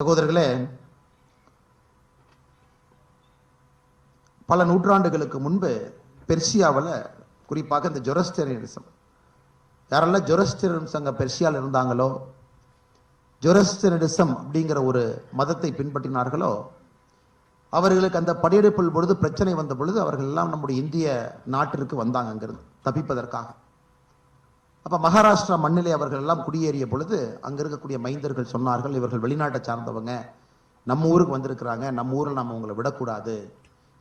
சகோதரர்களே பல நூற்றாண்டுகளுக்கு முன்பு பெர்சியாவில் குறிப்பாக இந்த ஜொரஸ்டரியனிசம் யாரெல்லாம் ஜொரஸ்டரியன் சங்க பெர்சியாவில் இருந்தாங்களோ ஜொரஸ்டரிசம் அப்படிங்கிற ஒரு மதத்தை பின்பற்றினார்களோ அவர்களுக்கு அந்த படையெடுப்பில் பொழுது பிரச்சனை வந்த பொழுது அவர்கள் எல்லாம் நம்முடைய இந்திய நாட்டிற்கு வந்தாங்க அங்கிருந்து தப்பிப்பதற்காக. அப்போ மகாராஷ்டிரா மண்ணிலே அவர்கள் எல்லாம் குடியேறிய பொழுது அங்கே இருக்கக்கூடிய மைந்தர்கள் சொன்னார்கள் இவர்கள் வெளிநாட்டை சார்ந்தவங்க நம்ம ஊருக்கு வந்திருக்கிறாங்க நம்ம ஊரில் நம்ம உங்களை விடக்கூடாது.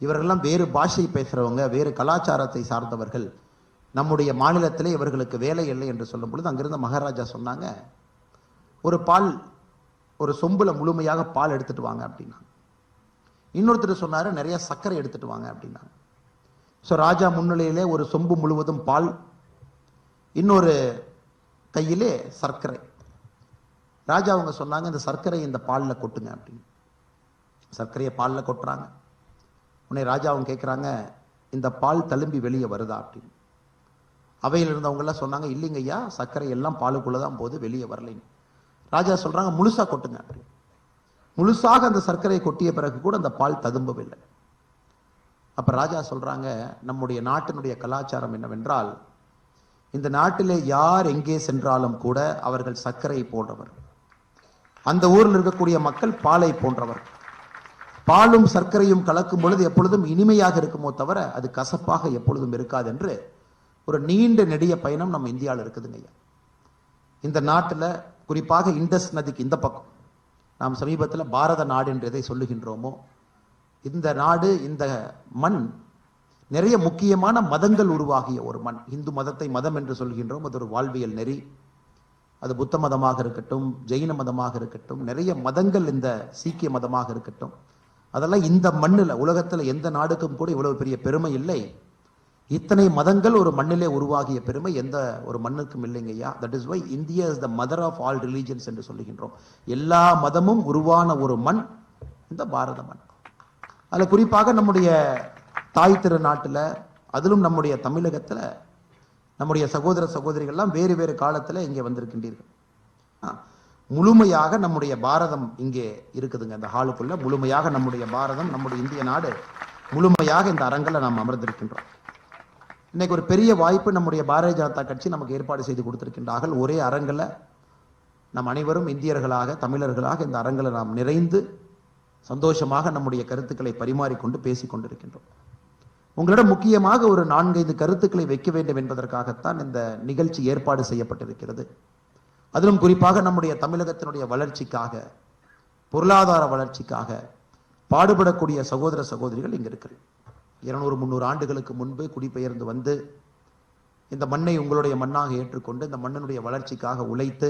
இவர்கள்லாம் வேறு பாஷை பேசுகிறவங்க வேறு கலாச்சாரத்தை சார்ந்தவர்கள். நம்முடைய மாநிலத்திலே இவர்களுக்கு வேலை இல்லை என்று சொல்லும் பொழுது அங்கிருந்த மகாராஜா சொன்னாங்க ஒரு பால் ஒரு சொம்புல முழுமையாக பால் எடுத்துட்டு வாங்க அப்படின்னா இன்னொருத்தர் சொன்னார் நிறைய சர்க்கரை எடுத்துட்டு வாங்க அப்படின்னாங்க. ஸோ ராஜா முன்னிலையிலே ஒரு சொம்பு முழுவதும் பால் இன்னொரு கையிலே சர்க்கரை. ராஜா அவங்க சொன்னாங்க இந்த சர்க்கரை இந்த பாலில் கொட்டுங்க அப்படின்னு. சர்க்கரையை பாலில் கொட்டுறாங்க. உடனே ராஜா அவங்க கேட்குறாங்க இந்த பால் தழும்பி வெளியே வருதா? அப்படின்னு. அவையில் இருந்தவங்கெல்லாம் சொன்னாங்க இல்லைங்க ஐயா சர்க்கரை எல்லாம் பாலுக்குள்ளே தான் போது வெளியே வரலைன்னு. ராஜா சொல்கிறாங்க முழுசாக கொட்டுங்க அப்படின்னு. முழுசாக அந்த சர்க்கரையை கொட்டிய பிறகு கூட அந்த பால் ததும்பவில்லை. அப்போ ராஜா சொல்கிறாங்க நம்முடைய நாட்டினுடைய கலாச்சாரம் என்னவென்றால் இந்த நாட்டிலே யார் எங்கே சென்றாலும் கூட அவர்கள் சர்க்கரை போன்றவர். அந்த ஊரில் இருக்கக்கூடிய மக்கள் பாலை போன்றவர். பாலும் சர்க்கரையும் கலக்கும் பொழுது எப்பொழுதும் இனிமையாக இருக்குமோ தவிர அது கசப்பாக எப்பொழுதும் இருக்காது என்று ஒரு நீண்ட நெடிய பயணம் நம்ம இந்தியாவில் இருக்குதுங்க ஐயா. இந்த நாட்டில் குறிப்பாக இண்டஸ் நதிக்கு இந்த பக்கம். நாம் சமீபத்தில் பாரத நாடு என்று எதை சொல்லுகின்றோமோ இந்த நாடு இந்த மண் நிறைய முக்கியமான மதங்கள் உருவாகிய ஒரு மண். இந்து மதத்தை மதம் என்று சொல்கின்றோம். அது ஒரு வாழ்வியல் நெறி. அது புத்த மதமாக இருக்கட்டும் ஜெயின மதமாக இருக்கட்டும் நிறைய மதங்கள் இந்த சீக்கிய மதமாக இருக்கட்டும். அதெல்லாம் இந்த மண்ணில் உலகத்தில் எந்த நாடுக்கும் கூட இவ்வளவு பெரிய பெருமை இல்லை. இத்தனை மதங்கள் ஒரு மண்ணிலே உருவாகிய பெருமை எந்த ஒரு மண்ணுக்கும் இல்லைங்கய்யா that is why India is the mother of all religions என்று சொல்லுகின்றோம் எல்லா மதமும் உருவான ஒரு மண் இந்த பாரத மண். அதில் குறிப்பாக நம்முடைய தாய் திருநாட்டில் அதிலும் நம்முடைய தமிழகத்தில் நம்முடைய சகோதர சகோதரிகள்லாம் வேறு வேறு காலத்தில் இங்கே வந்திருக்கின்றீர்கள். முழுமையாக நம்முடைய பாரதம் இங்கே இருக்குதுங்க. இந்த ஹாலுக்குள்ள முழுமையாக நம்முடைய பாரதம் நம்முடைய இந்திய நாடு முழுமையாக இந்த அரங்கில் நாம் அமர்ந்திருக்கின்றோம். இன்னைக்கு ஒரு பெரிய வாய்ப்பு நம்முடைய பாரதிய ஜனதா கட்சி நமக்கு ஏற்பாடு செய்து கொடுத்திருக்கின்றார்கள். ஒரே அரங்கில் நம் அனைவரும் இந்தியர்களாக தமிழர்களாக இந்த அரங்கில் நாம் நிறைந்து சந்தோஷமாக நம்முடைய கருத்துக்களை பரிமாறிக்கொண்டு பேசிக்கொண்டிருக்கின்றோம். உங்களிடம் முக்கியமாக ஒரு நான்கைந்து கருத்துக்களை வைக்க வேண்டும் என்பதற்காகத்தான் இந்த நிகழ்ச்சி ஏற்பாடு செய்யப்பட்டிருக்கிறது. அதிலும் குறிப்பாக நம்முடைய தமிழகத்தினுடைய வளர்ச்சிக்காக பொருளாதார வளர்ச்சிக்காக பாடுபடக்கூடிய சகோதர சகோதரிகள் இங்கே இருக்கிறது இருநூறு முந்நூறு ஆண்டுகளுக்கு முன்பு குடிபெயர்ந்து வந்து இந்த மண்ணை உங்களுடைய மண்ணாக ஏற்றுக்கொண்டு இந்த மண்ணினுடைய வளர்ச்சிக்காக உழைத்து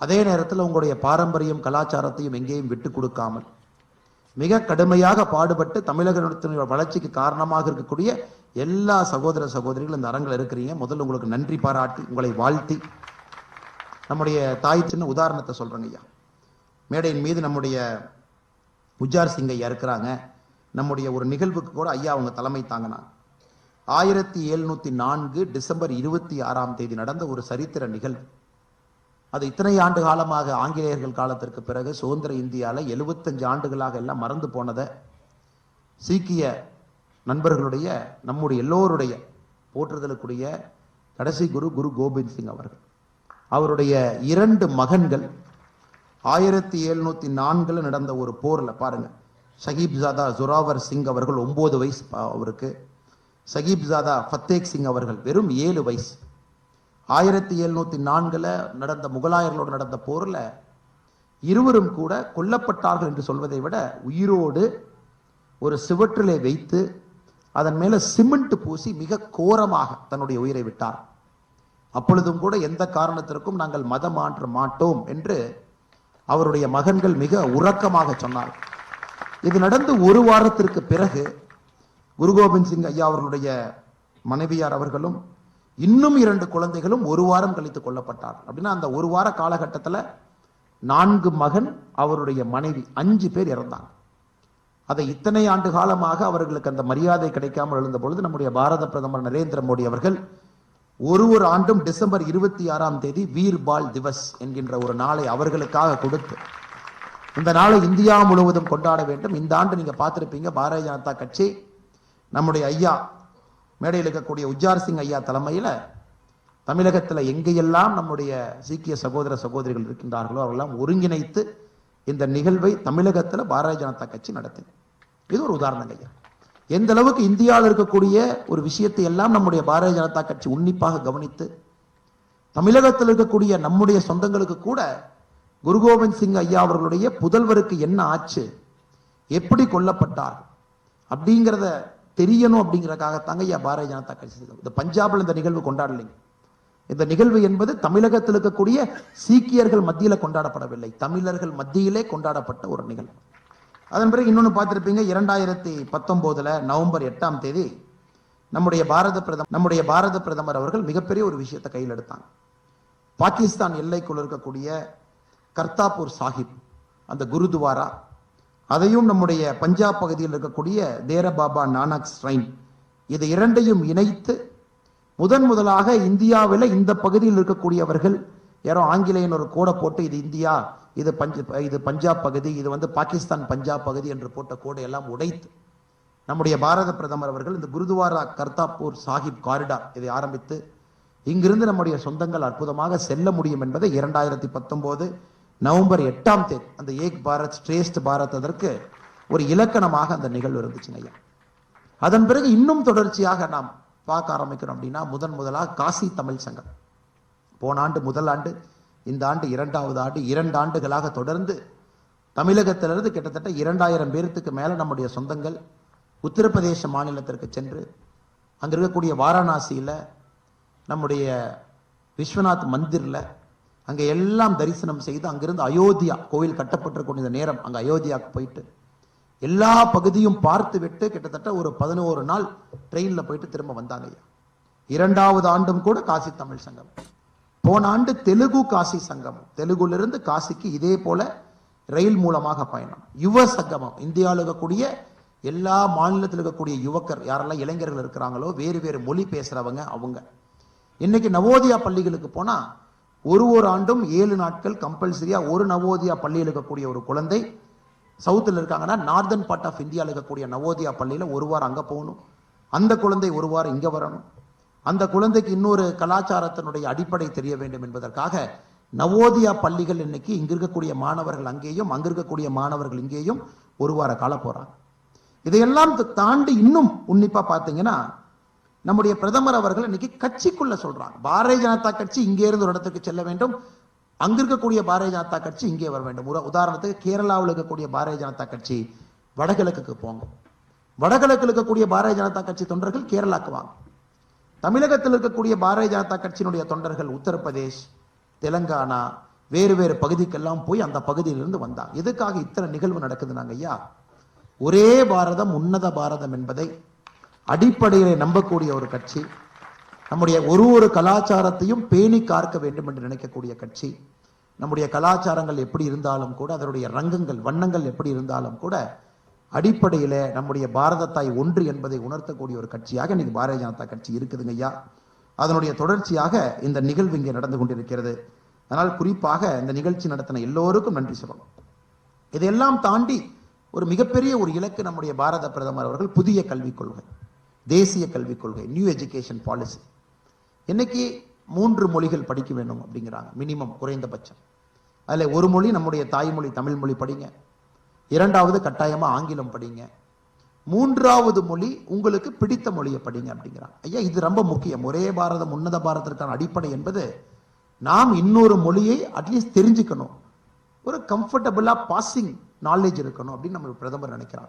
அதே நேரத்தில் உங்களுடைய பாரம்பரியம் கலாச்சாரத்தையும் எங்கேயும் விட்டு கொடுக்காமல் மிக கடுமையாக பாடுபட்டு தமிழகத்தினுடைய வளர்ச்சிக்கு காரணமாக இருக்கக்கூடிய எல்லா சகோதர சகோதரிகளும் இந்த அரங்கில் இருக்கிறீங்க. முதல்ல உங்களுக்கு நன்றி பாராட்டி உங்களை வாழ்த்தி. நம்முடைய தாய் சின்ன உதாரணத்தை சொல்கிறேங்க ஐயா. மேடையின் மீது நம்முடைய உஜார் சிங் ஐயா இருக்கிறாங்க. நம்முடைய ஒரு நிகழ்வுக்கு கூட ஐயா அவங்க தலைமை தாங்கினாங்க. ஆயிரத்தி எழுநூத்தி நான்கு டிசம்பர் இருபத்தி ஆறாம் தேதி நடந்த ஒரு சரித்திர நிகழ்வு. அது இத்தனை ஆண்டு காலமாக ஆங்கிலேயர்கள் காலத்திற்கு பிறகு சுதந்திர இந்தியாவில் எழுபத்தஞ்சு ஆண்டுகளாக எல்லாம் மறந்து போனதை சீக்கிய நண்பர்களுடைய நம்முடைய எல்லோருடைய போற்றுதலுக்குரிய கடைசி குரு குரு கோபிந்த் சிங் அவர்கள். அவருடைய இரண்டு மகன்கள் ஆயிரத்தி எழுநூத்தி நான்கில் நடந்த ஒரு போரில் பாருங்க. ஷஹீப் ஜொராவர் சிங் அவர்கள் ஒன்பது வயசு அவருக்கு. ஷஹீப் ஜாதா ஃபத்தேக் சிங் அவர்கள் வெறும் ஏழு வயசு. ஆயிரத்தி எழுநூத்தி நான்குல நடந்த முகலாயர்களோடு நடந்த போரில் இருவரும் கூட கொல்லப்பட்டார்கள் என்று சொல்வதை விட உயிரோடு ஒரு சிவற்றிலே வைத்து அதன் மேலே சிமெண்ட் பூசி மிக கோரமாக தன்னுடைய உயிரை விட்டார். அப்பொழுதும் கூட எந்த காரணத்திற்கும் நாங்கள் மதம் மாற்ற மாட்டோம் என்று அவருடைய மகன்கள் மிக உறக்கமாக சொன்னார் இது நடந்து ஒரு வாரத்திற்கு பிறகு குரு கோபிந்த் சிங் ஐயா அவர்களுடைய மனைவியார் அவர்களும் இன்னும் இரண்டு குழந்தைகளும் ஒரு வாரம் கழித்து கொல்லப்பட்டார். அப்படின்னா அந்த ஒரு வார காலகட்டத்தில் நான்கு மகன் அவருடைய மனைவி அஞ்சு பேர் இறந்தாங்க. அதை இத்தனை ஆண்டு காலமாக அவர்களுக்கு அந்த மரியாதை கிடைக்காமல் எழுந்த பொழுது நம்முடைய பாரத பிரதமர் நரேந்திர மோடி அவர்கள் ஒரு ஒரு ஆண்டும் டிசம்பர் இருபத்தி ஆறாம் தேதி வீர் பால் திவஸ் என்கின்ற ஒரு நாளை அவர்களுக்காக கொடுத்து இந்த நாளை இந்தியா முழுவதும் கொண்டாட வேண்டும். இந்த ஆண்டு நீங்க பார்த்துருப்பீங்க பாரதிய ஜனதா கட்சி நம்முடைய ஐயா மேடையில் இருக்கக்கூடிய உஜ்ஜார் சிங் ஐயா தலைமையில் தமிழகத்தில் எங்கேயெல்லாம் நம்முடைய சீக்கிய சகோதர சகோதரிகள் இருக்கின்றார்களோ அவர்களெல்லாம் ஒருங்கிணைத்து இந்த நிகழ்வை தமிழகத்தில் பாரதிய ஜனதா கட்சி நடத்தின. இது ஒரு உதாரணம் ஐயா. எந்த அளவுக்கு இந்தியாவில் இருக்கக்கூடிய ஒரு விஷயத்தை எல்லாம் நம்முடைய பாரதிய ஜனதா கட்சி உன்னிப்பாக கவனித்து தமிழகத்தில் இருக்கக்கூடிய நம்முடைய சொந்தங்களுக்கு கூட குரு கோவிந்த் சிங் ஐயா அவர்களுடைய புதல்வருக்கு என்ன ஆச்சு எப்படி கொல்லப்பட்டார் அப்படிங்கிறத தெரியணும் அப்படிங்கிறக்காகத்தாங்க ஐயா பாரதிய ஜனதா கட்சி இந்த பஞ்சாப்ல இந்த நிகழ்வு கொண்டாடலைங்க. இந்த நிகழ்வு என்பது தமிழகத்தில் இருக்கக்கூடிய சீக்கியர்கள் மத்தியில கொண்டாடப்படவில்லை. தமிழர்கள் மத்தியிலே கொண்டாடப்பட்ட ஒரு நிகழ்வு. அதன் பிறகு இன்னொன்னு பார்த்திருப்பீங்க இரண்டாயிரத்தி பத்தொன்பதுல நவம்பர் எட்டாம் தேதி நம்முடைய பாரத பிரதமர் நம்முடைய பாரத பிரதமர் அவர்கள் மிகப்பெரிய ஒரு விஷயத்தை கையில் எடுத்தாங்க. பாகிஸ்தான் எல்லைக்குள் இருக்கக்கூடிய கர்த்தாப்பூர் சாஹிப் அந்த குருத்வாரா அதையும் நம்முடைய பஞ்சாப் பகுதியில் இருக்கக்கூடிய தேரபாபா நானாக் நானக் ஸ்ரைன். இது இரண்டையும் இணைத்து முதன் முதலாக இந்தியாவில் இந்த பகுதியில் இருக்கக்கூடியவர்கள் யாரோ ஆங்கிலேயன் ஒரு கோடை போட்டு இது இந்தியா இது பஞ்ச இது பஞ்சாப் பகுதி இது வந்து பாகிஸ்தான் பஞ்சாப் பகுதி என்று போட்ட கோடை எல்லாம் உடைத்து நம்முடைய பாரத பிரதமர் அவர்கள் இந்த குருதுவாரா கர்த்தாப்பூர் சாஹிப் காரிடார் இதை ஆரம்பித்து இங்கிருந்து நம்முடைய சொந்தங்கள் அற்புதமாக செல்ல முடியும் என்பதை இரண்டாயிரத்தி பத்தொன்பது நவம்பர் எட்டாம் தேதி அந்த ஏக் பாரத் ஸ்ரேஷ்ட் பாரத் அதற்கு ஒரு இலக்கணமாக அந்த நிகழ்வு இருந்துச்சு ஐயா. அதன் பிறகு இன்னும் தொடர்ச்சியாக நாம் பார்க்க ஆரம்பிக்கிறோம் அப்படின்னா முதன் முதலாக காசி தமிழ் சங்கம். போன ஆண்டு முதல் ஆண்டு இந்த ஆண்டு இரண்டாவது ஆண்டு இரண்டு ஆண்டுகளாக தொடர்ந்து தமிழகத்திலிருந்து கிட்டத்தட்ட இரண்டாயிரம் பேர்த்துக்கு மேலே நம்முடைய சொந்தங்கள் உத்தரப்பிரதேச மாநிலத்திற்கு சென்று அங்கே இருக்கக்கூடிய வாரணாசியில் நம்முடைய விஸ்வநாத் மந்திரில் அங்கே எல்லாம் தரிசனம் செய்து அங்கிருந்து அயோத்தியா கோவில் கட்டப்பட்டிருக்கூடிய நேரம் அங்கே அயோத்தியாவுக்கு போயிட்டு எல்லா பகுதியும் பார்த்து விட்டு கிட்டத்தட்ட ஒரு பதினோரு நாள் ட்ரெயினில் போயிட்டு திரும்ப வந்தாங்க ஐயா. இரண்டாவது ஆண்டும் கூட காசி தமிழ் சங்கம். போன ஆண்டு தெலுங்கு காசி சங்கம். தெலுங்குலிருந்து காசிக்கு இதே போல ரயில் மூலமாக பயணம். யுவ சங்கமம். இந்தியாவில் இருக்கக்கூடிய எல்லா மாநிலத்தில் இருக்கக்கூடிய யுவக்கர் யாரெல்லாம் இளைஞர்கள் இருக்கிறாங்களோ வேறு வேறு மொழி பேசுறவங்க அவங்க. இன்னைக்கு நவோதயா பள்ளிகளுக்கு போனா ஒரு ஒரு ஆண்டும் ஏழு நாட்கள் கம்பல்சரியா ஒரு நவோதயா பள்ளியில் இருக்கக்கூடிய ஒரு குழந்தை சவுத்தில் இருக்காங்கன்னா நார்தன் பார்ட் ஆஃப் இந்தியாவில் இருக்கக்கூடிய நவோதயா பள்ளியில் ஒரு வாரம் அங்கே போகணும். அந்த குழந்தை ஒரு வாரம் இங்கே வரணும். அந்த குழந்தைக்கு இன்னொரு கலாச்சாரத்தினுடைய அடிப்படை தெரிய வேண்டும் என்பதற்காக நவோதயா பள்ளிகள் இன்னைக்கு இங்கே இருக்கக்கூடிய மாணவர்கள் அங்கேயும் அங்கே இருக்கக்கூடிய மாணவர்கள் இங்கேயும் ஒரு வார கால போகிறாங்க இதையெல்லாம் தாண்டி இன்னும் உன்னிப்பாக பார்த்தீங்கன்னா நம்முடைய பிரதமர் அவர்கள் இன்னைக்கு கட்சிக்குள்ள சொல்றாங்க. பாரதிய ஜனதா கட்சி இங்கே இருந்து ஒரு இடத்துக்கு செல்ல வேண்டும். அங்க இருக்கக்கூடிய பாரதிய ஜனதா கட்சி இங்கே வர வேண்டும். ஒரு உதாரணத்துக்கு கேரளாவில் இருக்கக்கூடிய பாரதிய ஜனதா கட்சி வடகிழக்குக்கு போங்க. வடகிழக்கில் இருக்கக்கூடிய பாரதிய ஜனதா கட்சி தொண்டர்கள் கேரளாக்கு வாங்க. தமிழகத்தில் இருக்கக்கூடிய பாரதிய ஜனதா கட்சியினுடைய தொண்டர்கள் உத்தரப்பிரதேஷ் தெலுங்கானா வேறு வேறு பகுதிக்கெல்லாம் போய் அந்த பகுதியிலிருந்து வந்தாங்க. எதுக்காக இத்தனை நிகழ்வு நடக்குதுனாங்க ஐயா? ஒரே பாரதம் உன்னத பாரதம் என்பதை அடிப்படையிலே நம்பக்கூடிய ஒரு கட்சி நம்முடைய ஒரு ஒரு கலாச்சாரத்தையும் பேணி காக்க வேண்டும் என்று நினைக்கக்கூடிய கட்சி நம்முடைய கலாச்சாரங்கள் எப்படி இருந்தாலும் கூட அதனுடைய ரங்கங்கள் வண்ணங்கள் எப்படி இருந்தாலும் கூட அடிப்படையில் நம்முடைய பாரத தாய் ஒன்று என்பதை உணர்த்தக்கூடிய ஒரு கட்சியாக இன்னைக்கு பாரதிய ஜனதா கட்சி இருக்குதுங்க ஐயா. அதனுடைய தொடர்ச்சியாக இந்த நிகழ்வு இங்கே நடந்து கொண்டிருக்கிறது. அதனால் குறிப்பாக இந்த நிகழ்ச்சி நடத்தின எல்லோருக்கும் நன்றி சொல்லணும். இதையெல்லாம் தாண்டி ஒரு மிகப்பெரிய ஒரு இலக்கு நம்முடைய பாரத பிரதமர் அவர்கள் புதிய கல்விக் கொள்கை. தேசிய கல்விக் கொள்கை நியூ எஜுகேஷன் பாலிசி இன்னைக்கு மூன்று மொழிகள் படிக்க வேண்டும் அப்படிங்கிறாங்க. மினிமம் குறைந்தபட்சம். அதில் ஒரு மொழி நம்முடைய தாய்மொழி தமிழ் மொழி படிங்க. இரண்டாவது கட்டாயமாக ஆங்கிலம் படிங்க. மூன்றாவது மொழி உங்களுக்கு பிடித்த மொழியை படிங்க அப்படிங்கிறாங்க. ஐயா இது ரொம்ப முக்கியம். ஒரே பாரதம் உன்னத பாரதத்திற்கான அடிப்படை என்பது நாம் இன்னொரு மொழியை அட்லீஸ்ட் தெரிஞ்சுக்கணும். ஒரு கம்ஃபர்டபுளாக பாசிங் நாலேஜ் இருக்கணும் அப்படின்னு நம்ம பிரதமர் நினைக்கிறாங்க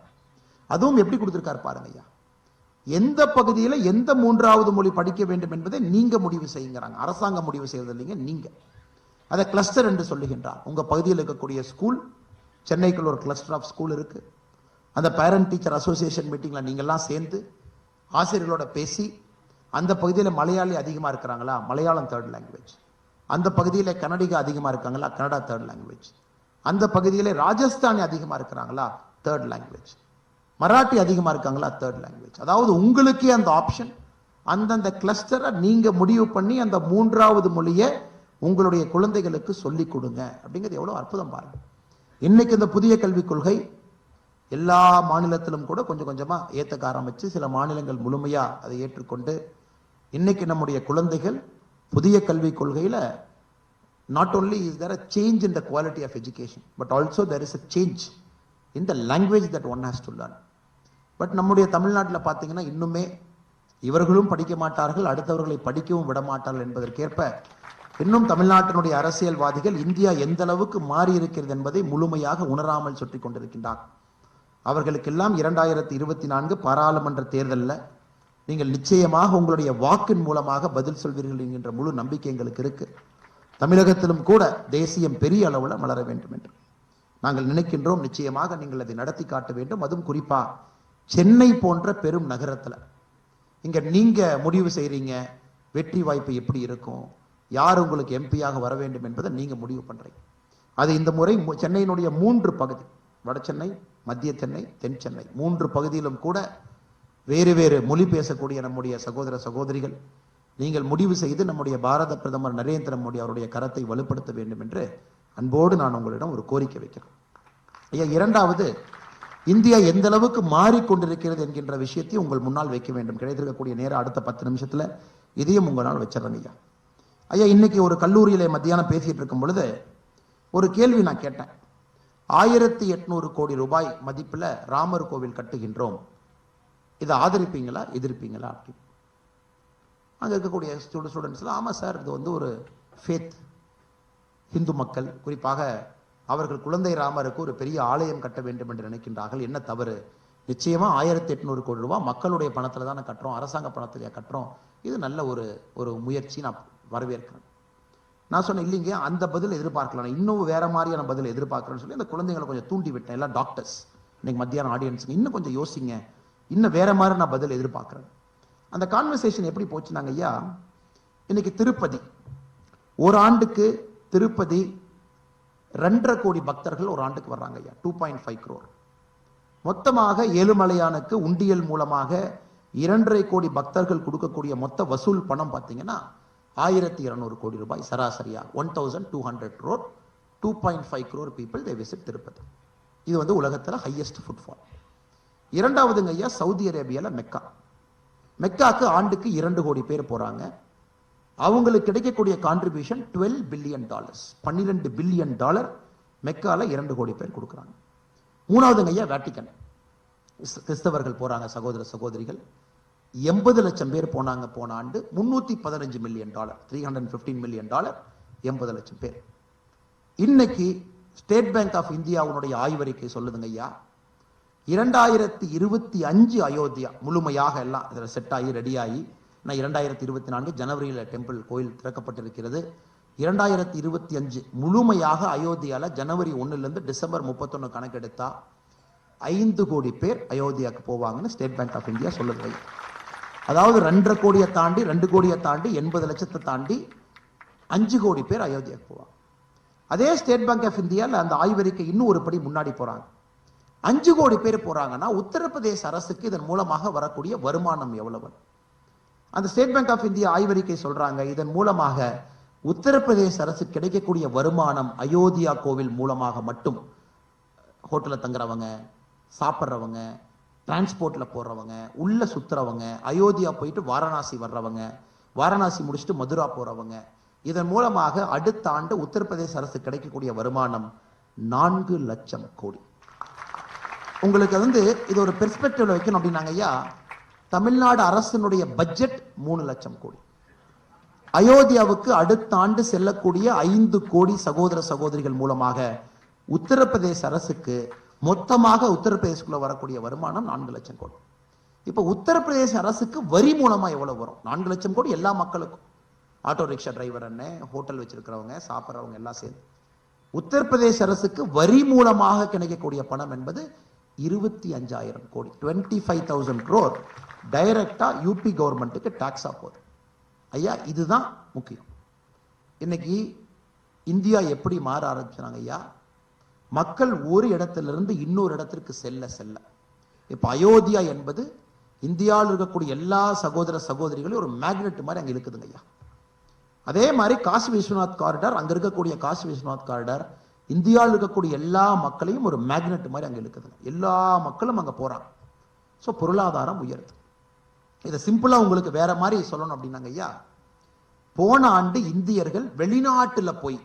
அதுவும் எப்படி கொடுத்துருக்காரு பாருங்க ஐயா. எந்த பகுதியில் எந்த மூன்றாவது மொழி படிக்க வேண்டும் என்பதை நீங்கள் முடிவு செய்யுங்கிறாங்க. அரசாங்கம் முடிவு செய்வது இல்லைங்க நீங்கள் அதை கிளஸ்டர் என்று சொல்லுகின்றார். உங்கள் பகுதியில் இருக்கக்கூடிய ஸ்கூல் சென்னைக்குள்ள ஒரு கிளஸ்டர் ஆஃப் ஸ்கூல் இருக்குது அந்த பேரண்ட் டீச்சர் அசோசியேஷன் மீட்டிங்கில் நீங்கள்லாம் சேர்ந்து ஆசிரியர்களோட பேசி அந்த பகுதியில் மலையாளி அதிகமாக இருக்கிறாங்களா? மலையாளம் தேர்ட் லாங்குவேஜ் அந்த பகுதியில் கன்னடிகா அதிகமாக இருக்காங்களா? கன்னடா தேர்ட் லாங்குவேஜ் அந்த பகுதியில் ராஜஸ்தானி அதிகமாக இருக்கிறாங்களா? தேர்ட் லாங்குவேஜ் மராட்டி அதிகமாக இருக்காங்களா? தேர்ட் லாங்குவேஜ் அதாவது உங்களுக்கே அந்த ஆப்ஷன் அந்தந்த கிளஸ்டரை நீங்கள் முடிவு பண்ணி அந்த மூன்றாவது மொழியை உங்களுடைய குழந்தைகளுக்கு சொல்லிக் கொடுங்க. அப்படிங்கிறது எவ்வளோ அற்புதம் பாருங்க. இன்னைக்கு இந்த புதிய கல்விக் கொள்கை எல்லா மாநிலத்திலும் கூட கொஞ்சம் கொஞ்சமாக ஏற்றுக்க ஆரம்பித்து சில மாநிலங்கள் முழுமையாக அதை ஏற்றுக்கொண்டு இன்னைக்கு நம்முடைய குழந்தைகள் புதிய கல்விக் கொள்கையில் not only is there a change in the quality of education but also there is a change in the language that one has to learn but நம்முடைய தமிழ்நாட்டில் பார்த்தீங்கன்னா இன்னுமே இவர்களும் படிக்க மாட்டார்கள் அடுத்தவர்களை படிக்கவும் விட மாட்டார்கள் என்பதற்கேற்ப இன்னும் தமிழ்நாட்டினுடைய அரசியல்வாதிகள் இந்தியா எந்த அளவுக்கு மாறி இருக்கிறது என்பதை முழுமையாக உணராமல் சுற்றி கொண்டிருக்கின்றார். அவர்களுக்கெல்லாம் இரண்டாயிரத்தி இருபத்தி நான்கு பாராளுமன்ற தேர்தலில் நீங்கள் நிச்சயமாக உங்களுடைய வாக்கின் மூலமாக பதில் சொல்வீர்கள் என்கின்ற முழு நம்பிக்கை எங்களுக்கு இருக்கு. தமிழகத்திலும் கூட தேசியம் பெரிய அளவில் மலர வேண்டும் என்று நாங்கள் நினைக்கின்றோம். நிச்சயமாக நீங்கள் அதை நடத்தி காட்ட வேண்டும். அதுவும் குறிப்பாக சென்னை போன்ற பெரும் நகரத்தில். இங்கே நீங்கள் முடிவு செய்கிறீங்க வெற்றி வாய்ப்பு எப்படி இருக்கும் யார் உங்களுக்கு எம்பியாக வர வேண்டும் என்பதை நீங்கள் முடிவு பண்ணுறீங்க அது இந்த முறை மு- சென்னையினுடைய மூன்று பகுதி வட சென்னை மத்திய சென்னை தென் சென்னை மூன்று பகுதியிலும் கூட வேறு வேறு மொழி பேசக்கூடிய நம்முடைய சகோதர சகோதரிகள் நீங்கள் முடிவு செய்து நம்முடைய பாரத பிரதமர் நரேந்திர மோடி அவருடைய கரத்தை வலுப்படுத்த வேண்டும் என்று அன்போடு நான் உங்களிடம் ஒரு கோரிக்கை வைக்கிறேன். ஐயா இரண்டாவது இந்தியா எந்த அளவுக்கு மாறிக்கொண்டிருக்கிறது என்கின்ற விஷயத்தை உங்கள் முன்னால் வைக்க வேண்டும். கிடைத்திருக்கக்கூடிய நேரம் அடுத்த பத்து நிமிஷத்துல இதையும் உங்களால் வச்சிடறேங்க ஐயா. ஐயா இன்னைக்கு ஒரு கல்லூரியில மத்தியானம் பேசிட்டு இருக்கும் பொழுது ஒரு கேள்வி நான் கேட்டேன். ஆயிரத்தி எட்நூறு கோடி ரூபாய் மதிப்புல ராமர் கோவில் கட்டுகின்றோம். இதை ஆதரிப்பீங்களா எதிர்ப்பீங்களா அப்படின்னு. அங்கே இருக்கக்கூடிய ஸ்டூடெண்ட்ஸ்லாம் ஆமா சார் இது வந்து ஒரு ஃபேத் ஹிந்து மக்கள் குறிப்பாக அவர்கள் குழந்தை ராமருக்கு ஒரு பெரிய ஆலயம் கட்ட வேண்டும் என்று நினைக்கின்றார்கள். என்ன தவறு? நிச்சயமா ஆயிரத்தி எட்நூறு கோடி ரூபாய் மக்களுடைய பணத்துல தானே கட்டுறோம் அரசாங்க பணத்திலேயே கட்டுறோம். இது நல்ல ஒரு ஒரு முயற்சி நான் வரவேற்கிறேன். நான் சொன்னேன் இல்லைங்க அந்த பதில் எதிர்பார்க்கலாம் இன்னும் வேற மாதிரியான பதில் எதிர்பார்க்கறேன்னு சொல்லி அந்த குழந்தைங்களை கொஞ்சம் தூண்டி விட்டேன். எல்லாம் டாக்டர்ஸ் இன்னைக்கு மத்தியானம் ஆடியன்ஸுக்கு இன்னும் கொஞ்சம் யோசிங்க. இன்னும் வேற மாதிரி நான் பதில் எதிர்பார்க்கிறேன். அந்த கான்வர்சேஷன் எப்படி போச்சுனாங்க ஐயா இன்னைக்கு திருப்பதி. ஒரு ஆண்டுக்கு திருப்பதி ரெண்டரை கோடி பக்தர்கள் ஒரு ஆண்டுக்கு வர்றாங்க ஐயா. டூ பாயிண்ட் ஃபைவ் க்ரோர் மொத்தமாக ஏழுமலையானுக்கு உண்டியல் மூலமாக இரண்டரை கோடி பக்தர்கள் கொடுக்கக்கூடிய மொத்த வசூல் பணம் பார்த்தீங்கன்னா ஆயிரத்தி இரநூறு கோடி ரூபாய் சராசரியா. One thousand two hundred crore two point five crore people they visit Tirupati. இது வந்து உலகத்தில் ஹையஸ்ட் ஃபுட்ஃபால் இரண்டாவதுங்க ஐயா சவுதி அரேபியாவில் மெக்கா. மெக்காக்கு ஆண்டுக்கு இரண்டு கோடி பேர் போகிறாங்க அவங்களுக்கு கிடைக்கக்கூடிய கான்ட்ரிபியூஷன் டுவெல் பில்லியன் டாலர்ஸ் பன்னிரெண்டு பில்லியன் டாலர் மெக்கால இரண்டு கோடி பேர் கொடுக்குறாங்க. மூணாவதுங்க ஐயா வேட்டிக்கன் கிறிஸ்தவர்கள் போறாங்க சகோதர சகோதரிகள். எண்பது லட்சம் பேர் போனாங்க போன ஆண்டு. முன்னூத்தி பதினஞ்சு million dollar three hundred fifteen million dollar எண்பது லட்சம் பேர். இன்னைக்கு ஸ்டேட் பேங்க் ஆஃப் இந்தியாவுடைய ஆய்வறிக்கை சொல்லுதுங்க ஐயா. இரண்டாயிரத்தி இருபத்தி அஞ்சு அயோத்தியா முழுமையாக எல்லாம் இதில் செட் ஆகி ரெடி ஆகி நான் இரண்டாயிரத்தி இருபத்தி நான்கு ஜனவரியில் டெம்பிள் கோயில் திறக்கப்பட்டிருக்கிறது. இரண்டாயிரத்தி இருபத்தி அஞ்சு முழுமையாக அயோத்தியாவில் ஜனவரி ஒன்றுலேருந்து டிசம்பர் முப்பத்தொன்று கணக்கெடுத்தா ஐந்து கோடி பேர் அயோத்தியாவுக்கு போவாங்கன்னு ஸ்டேட் பேங்க் ஆஃப் இந்தியா சொல்லுது. அதாவது ரெண்டரை கோடியை தாண்டி ரெண்டு கோடியை தாண்டி எண்பது லட்சத்தை தாண்டி அஞ்சு கோடி பேர் அயோத்தியாவுக்கு போவாங்க. அதே ஸ்டேட் பேங்க் ஆஃப் இந்தியாவில் அந்த ஆய்வறிக்கை இன்னும் ஒரு படி முன்னாடி போகிறாங்க அஞ்சு கோடி பேர் போகிறாங்கன்னா உத்தரப்பிரதேச அரசுக்கு இதன் மூலமாக வரக்கூடிய வருமானம் எவ்வளவு? அந்த ஸ்டேட் பேங்க் ஆஃப் இந்தியா ஆய்வறிக்கை சொல்றாங்க இதன் மூலமாக உத்தரப்பிரதேச அரசு கிடைக்கக்கூடிய வருமானம் அயோத்தியா கோவில் மூலமாக மட்டும் ஹோட்டலில் தங்குறவங்க சாப்பிட்றவங்க டிரான்ஸ்போர்ட்ல போறவங்க உள்ள சுத்துறவங்க அயோத்தியா போயிட்டு வாரணாசி வர்றவங்க வாரணாசி முடிச்சுட்டு மதுரா போறவங்க இதன் மூலமாக அடுத்த ஆண்டு உத்தரப்பிரதேச அரசு கிடைக்கக்கூடிய வருமானம் நான்கு லட்சம் கோடி. உங்களுக்கு வந்து இது ஒரு பெர்ஸ்பெக்டிவ்ல வைக்கணும் அப்படின்னாங்க ஐயா. தமிழ்நாடு அரசினுடைய பட்ஜெட் மூணு லட்சம் கோடி. அயோத்தியாவுக்கு அடுத்த ஆண்டு செல்லக்கூடிய ஐந்து கோடி சகோதர சகோதரிகள் மூலமாக உத்தரப்பிரதேச அரசுக்கு மொத்தமாக உத்தரப்பிரதேசக்குள்ள வரக்கூடிய வருமானம் நான்கு லட்சம் கோடி. இப்ப உத்தரப்பிரதேச அரசுக்கு வரி மூலமா எவ்வளவு வரும்? நான்கு லட்சம் கோடி எல்லா மக்களுக்கும். ஆட்டோ ரிக்ஷா டிரைவர் அண்ணன் ஹோட்டல் வச்சிருக்கிறவங்க சாப்பிட்றவங்க எல்லாம் சேர்ந்து. உத்தரப்பிரதேச அரசுக்கு வரி மூலமாக கிடைக்கக்கூடிய பணம் என்பது இருபத்தி அஞ்சாயிரம் கோடி டுவெண்ட்டி ஃபைவ் தௌசண்ட் க்ரோர் டைரக்டா யூபி கவர்மெண்ட்டுக்கு டாக்ஸா போகுது. ஐயா இதுதான் முக்கியம். இன்னைக்கு இந்தியா எப்படி மாற ஆரம்பிச்சாங்க ஐயா? மக்கள் ஒரு இடத்திலிருந்து இன்னொரு இடத்திற்கு செல்ல செல்ல. இப்ப அயோத்தியா என்பது இந்தியாவில் இருக்கக்கூடிய எல்லா சகோதர சகோதரிகளையும் ஒரு மேக்னெட் மாதிரி அங்கே இருக்குதுங்க ஐயா. அதே மாதிரி காசி விஸ்வநாத் காரிடார் அங்க இருக்கக்கூடிய காசி விஸ்வநாத் காரிடார் இந்தியாவில் இருக்கக்கூடிய எல்லா மக்களையும் ஒரு மேக்னெட் மாதிரி அங்கே இருக்குதுங்க எல்லா மக்களும் அங்கே போறாங்க. ஸோ பொருளாதாரம் உயருது. இதை சிம்பிளா உங்களுக்கு வேற மாதிரி சொல்லணும் அப்படின்னாங்க ஐயா போன ஆண்டு இந்தியர்கள் வெளிநாட்டுல போய்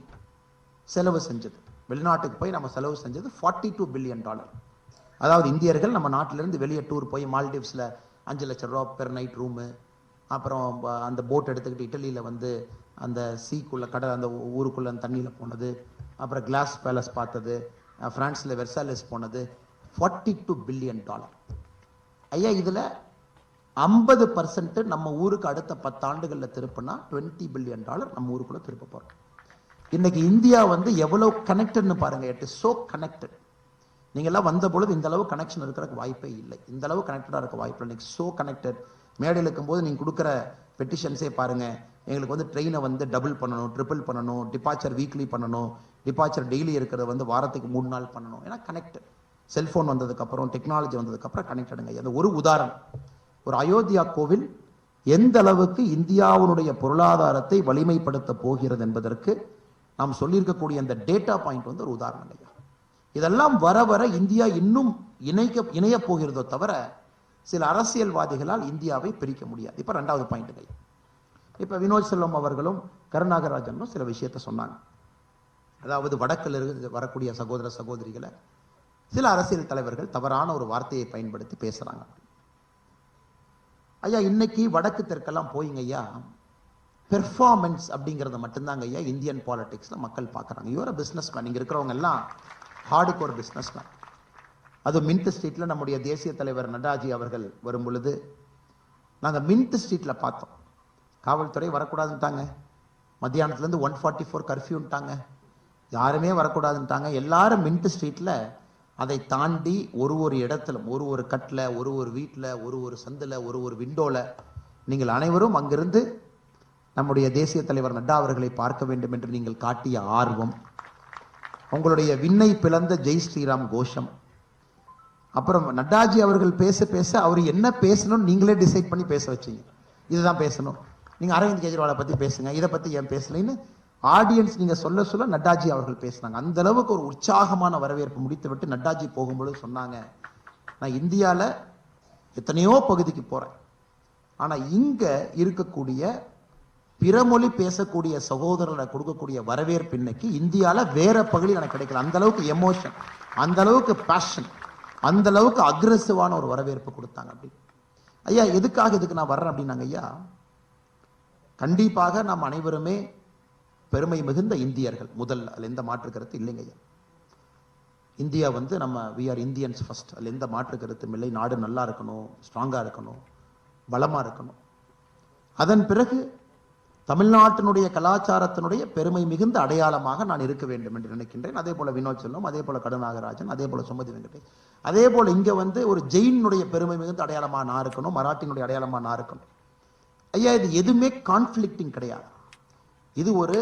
செலவு செஞ்சது. வெளிநாட்டுக்கு போய் நம்ம செலவு செஞ்சது ஃபார்ட்டி டூ பில்லியன் டாலர் அதாவது இந்தியர்கள் நம்ம நாட்டிலேருந்து வெளியே டூர் போய் மால்டீவ்ஸில் அஞ்சு லட்சம் ரூபா பெர் நைட் ரூமு அப்புறம் அந்த போட் எடுத்துக்கிட்டு இட்டலியில் வந்து அந்த சீக்குள்ள கடல் அந்த ஊ- ஊருக்குள்ள அந்த தண்ணியில் போனது. அப்புறம் கிளாஸ் பேலஸ் பார்த்தது. ஃப்ரான்ஸில் வெர்சாலஸ் போனது. ஃபார்ட்டி டூ பில்லியன் டாலர் ஐயா இதில் ஐம்பது பர்சன்ட் நம்ம ஊருக்கு அடுத்த பத்தாண்டுகளில் திருப்பினா டுவெண்ட்டி பில்லியன் டாலர் நம்ம ஊருக்குள்ளே திருப்ப போகிறோம் இன்னைக்கு இந்தியா வந்து எவ்வளோ கனெக்டட்னு பாருங்க. இட் இஸ் ஸோ கனெக்டட் நீங்கள்லாம் வந்த பொழுது இந்த அளவு கனெக்ஷன் இருக்கிறதுக்கு வாய்ப்பே இல்லை. இந்த அளவு கனெக்டடாக இருக்க வாய்ப்பு இல்லை. இன்னைக்கு சோ கனெக்டட் மேடையில் இருக்கும்போது நீங்கள் கொடுக்குற பெட்டிஷன்ஸே பாருங்கள் எங்களுக்கு வந்து ட்ரெயினை வந்து டபுள் பண்ணணும் ட்ரிபிள் பண்ணணும் டிபார்ச்சர் வீக்லி பண்ணணும் டிபார்ச்சர் டெய்லி இருக்கிறத வந்து வாரத்துக்கு மூணு நாள் பண்ணணும். ஏன்னா கனெக்டட் செல்ஃபோன் வந்ததுக்கப்புறம் டெக்னாலஜி வந்ததுக்கப்புறம் கனெக்டடுங்க அந்த ஒரு உதாரணம். ஒரு அயோத்தியா கோவில் எந்த அளவுக்கு இந்தியாவினுடைய பொருளாதாரத்தை வலிமைப்படுத்த போகிறது என்பதற்கு நாம் சொல்லியிருக்கக்கூடிய அந்த டேட்டா பாயிண்ட் வந்து ஒரு உதாரணம் இல்லையா? இதெல்லாம் வர வர இந்தியா இன்னும் இணைக்க இணையப் போகிறதோ தவிர சில அரசியல்வாதிகளால் இந்தியாவை பிரிக்க முடியாது. இப்போ ரெண்டாவது பாயிண்ட்டுகள் இப்போ வினோத் செல்வம் அவர்களும் கருணாகராஜனும் சில விஷயத்த சொன்னாங்க. அதாவது வடக்கில் இருந்து வரக்கூடிய சகோதர சகோதரிகளை சில அரசியல் தலைவர்கள் தவறான ஒரு வார்த்தையை பயன்படுத்தி பேசுகிறாங்க ஐயா இன்னைக்கு வடக்கு தெற்கெல்லாம் போயிங்க ஐயா. பெர்ஃபார்மன்ஸ் அப்படிங்கிறத மட்டும்தாங்க ஐயா இந்தியன் பாலிடிக்ஸில் மக்கள் பார்க்குறாங்க. யுவர் பிஸ்னஸ் மேன் இங்கே இருக்கிறவங்க எல்லாம் ஹார்டு கோர் பிஸ்னஸ் மேன் அது மின்த் ஸ்ட்ரீட்டில் நம்முடைய தேசிய தலைவர் நடாஜி அவர்கள் வரும் பொழுது நாங்கள் மின்த் ஸ்ட்ரீட்டில் பார்த்தோம். காவல்துறை வரக்கூடாதுன்ட்டாங்க. மத்தியானத்துலேருந்து ஒன் ஃபார்ட்டி ஃபோர் கர்ஃபியூன்ட்டாங்க யாருமே வரக்கூடாதுன்ட்டாங்க. எல்லாரும் மின்ட் ஸ்ட்ரீட்டில் அதை தாண்டி ஒரு ஒரு இடத்துல ஒரு ஒரு கட்டில் ஒரு ஒரு வீட்டில் ஒரு ஒரு சந்தில் ஒரு ஒரு விண்டோவில் நீங்கள் அனைவரும் அங்கிருந்து நம்முடைய தேசிய தலைவர் நட்டா அவர்களை பார்க்க வேண்டும் என்று நீங்கள் காட்டிய ஆர்வம் உங்களுடைய விண்ணை பிளந்த ஜெய் ஸ்ரீராம் கோஷம். அப்புறம் நட்டாஜி அவர்கள் பேச பேச அவர் என்ன பேசணும்னு நீங்களே டிசைட் பண்ணி பேச வச்சீங்க. இதுதான் பேசணும். நீங்கள் அரவிந்த் கெஜ்ரிவாலை பற்றி பேசுங்க இதை பற்றி ஏன் பேசலைன்னு ஆடியன்ஸ் நீங்க சொல்ல சொல்ல நட்டாஜி அவர்கள் பேசினாங்க. அந்த அளவுக்கு ஒரு உற்சாகமான வரவேற்பு முடித்து விட்டு நட்டாஜி போகும்பொழுது சொன்னாங்க நான் இந்தியாவில் எத்தனையோ பகுதிக்கு போறேன். ஆனா இங்க இருக்கக்கூடிய பிறமொழி பேசக்கூடிய சகோதரர்களை கொடுக்கக்கூடிய வரவேற்பு இன்னைக்கு இந்தியாவில் வேற பகுதியில் எனக்கு கிடைக்கல. அந்த அளவுக்கு எமோஷன் அந்த அளவுக்கு பேஷன் அந்த அளவுக்கு அக்ரெசிவான ஒரு வரவேற்பு கொடுத்தாங்க அப்படி. ஐயா எதுக்காக இதுக்கு நான் வர்றேன்? அப்படின்னாங்க ஐயா கண்டிப்பாக நாம் அனைவருமே பெருமை மிகுந்த இந்தியர்கள். முதல் அதில் எந்த மாற்று கருத்து இல்லைங்க ஐயா. இந்தியா வந்து நம்ம வி ஆர் இந்தியன்ஸ் ஃபஸ்ட் அதில் எந்த மாற்று கருத்தும் இல்லை. நாடு நல்லா இருக்கணும் ஸ்ட்ராங்காக இருக்கணும் பலமாக இருக்கணும். அதன் பிறகு தமிழ்நாட்டினுடைய கலாச்சாரத்தினுடைய பெருமை மிகுந்த அடையாளமாக நான் இருக்க வேண்டும் என்று நினைக்கின்றேன். அதே போல் வினோத் செல்வம் அதே போல் கருணாகராஜன் அதே போல் சுமதி வெங்கடேஷ். அதே போல் இங்கே வந்து ஒரு ஜெயினுடைய பெருமை மிகுந்த அடையாளமாக நான் இருக்கணும் மராட்டினுடைய அடையாளமாக நான் இருக்கணும். ஐயா இது எதுவுமே கான்ஃப்ளிக்டிங் கிடையாது. இது ஒரு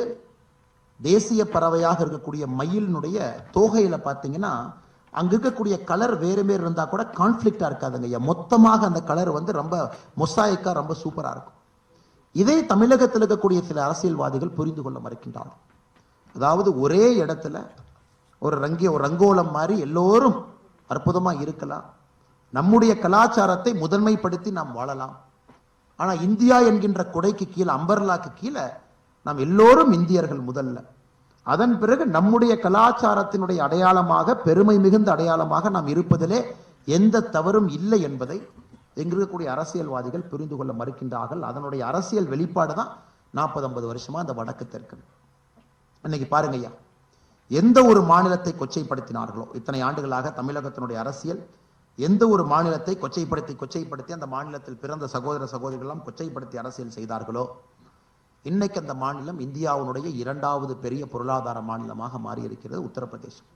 தேசிய பறவையாக இருக்கக்கூடிய மயிலினுடைய தோகையில பார்த்தீங்கன்னா அங்க இருக்கக்கூடிய கலர் வேறு வேறு இருந்தா கூட கான்ஃபிளிக்டா இருக்காதுங்க ஐயா. மொத்தமாக அந்த கலர் வந்து ரொம்ப மொசாயிக்கா ரொம்ப சூப்பரா இருக்கும். இதே தமிழகத்தில் இருக்கக்கூடிய சில அரசியல்வாதிகள் புரிந்து கொள்ள மறுக்கின்றார்கள். அதாவது ஒரே இடத்துல ஒரு ரங்கிய ஒரு ரங்கோலம் மாதிரி எல்லோரும் அற்புதமாக இருக்கலாம். நம்முடைய கலாச்சாரத்தை முதன்மைப்படுத்தி நாம் வாழலாம். ஆனால் இந்தியா என்கின்ற கொடைக்கு கீழே அம்பர்லாக்கு கீழே நாம் எல்லோரும் இந்தியர்கள் முதல்ல. அதன் பிறகு நம்முடைய கலாச்சாரத்தினுடைய அடையாளமாக பெருமை மிகுந்த அடையாளமாக நாம் இருப்பதிலே எந்த தவறும் இல்லை என்பதை எங்கிருக்கக்கூடிய அரசியல்வாதிகள் புரிந்து கொள்ள மறுக்கின்றார்கள். அதனுடைய அரசியல் வெளிப்பாடு தான் நாற்பது ஐம்பது வருஷமா அந்த வடக்கு தெற்கு. இன்னைக்கு பாருங்க ஐயா எந்த ஒரு மாநிலத்தை கொச்சைப்படுத்தினார்களோ இத்தனை ஆண்டுகளாக தமிழகத்தினுடைய அரசியல் எந்த ஒரு மாநிலத்தை கொச்சைப்படுத்தி கொச்சைப்படுத்தி அந்த மாநிலத்தில் பிறந்த சகோதர சகோதரிகள் எல்லாம் கொச்சைப்படுத்தி அரசியல் செய்தார்களோ இன்னைக்கு அந்த மாநிலம் இந்தியாவினுடைய இரண்டாவது பெரிய பொருளாதார மாநிலமாக மாறி இருக்கிறது உத்தரப்பிரதேசம்.